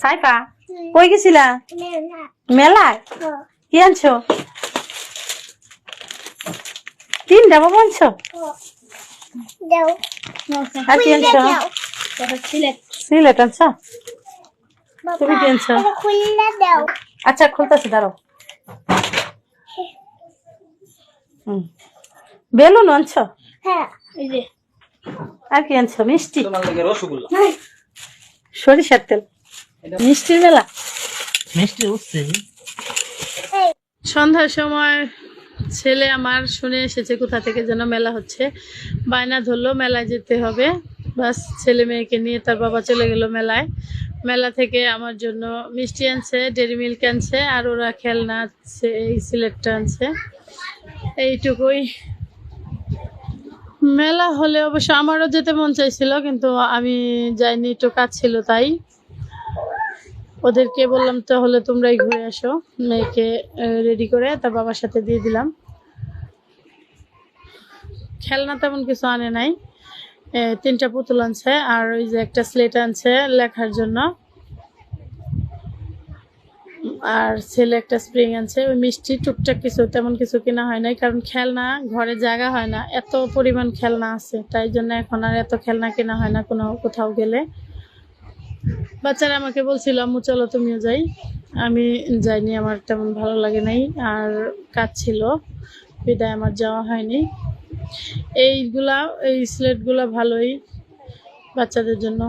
সাইফা কই গেছিলা? মেলায়? কি আনছো? তিনটা বাবা আনছো? আর কি আনছো? সিলেট। আনছো? তুমি কি আনছো? আচ্ছা খুলতেছি হুম। বেলুন আনছো? আর কি আনছো? মিষ্টি? তোমার লাগে রসগোল্লা। সরিষার তেল। মিষ্টির মেলা মিষ্টি উঠছে। সন্ধ্যার সময় ছেলে আমার শুনে এসেছে কোথা থেকে যেন মেলা হচ্ছে। বায়না ধরলো মেলায় যেতে হবে। বাস ছেলে মেয়েকে নিয়ে তার বাবা চলে গেল মেলায়। মেলা থেকে আমার জন্য মিষ্টি আনছে ডেরি মিল্ক আনছে আর ওরা খেলনা এই সিলেটটা আনছে। এইটুকুই। মেলা হলে অবশ্য আমারও যেতে মন চাইছিল কিন্তু আমি যাইনি একটু কাজ ছিল তাই। ওদেরকে বললাম, তাহলে তোমরাই ঘুরে আসো। মেয়েকে রেডি করে তার বাবার সাথে দিয়ে দিলাম। খেলনা তেমন কিছু আনে নাই। তিনটা পুতুল আনছে আর ওই যে একটা স্লেট আনছে লেখার জন্য। আর ছেলে একটা স্প্রিং আনছে। ওই মিষ্টি টুকটাক কিছু, তেমন কিছু কেনা হয় নাই কারণ খেলনা ঘরে জায়গা হয় না। এত পরিমাণ খেলনা আছে, তাই জন্য এখন আর এত খেলনা কেনা হয় না কোনো কোথাও গেলে। বাচ্চারা আমাকে বলছিল, আম্মু, চলো তুমিও যাই। আমি যাইনি, আমার তেমন ভালো লাগে নাই। আর কাজ ছিল, বিদায় আমার যাওয়া হয়নি। এইগুলা, এই স্লেটগুলা ভালোই বাচ্চাদের জন্য।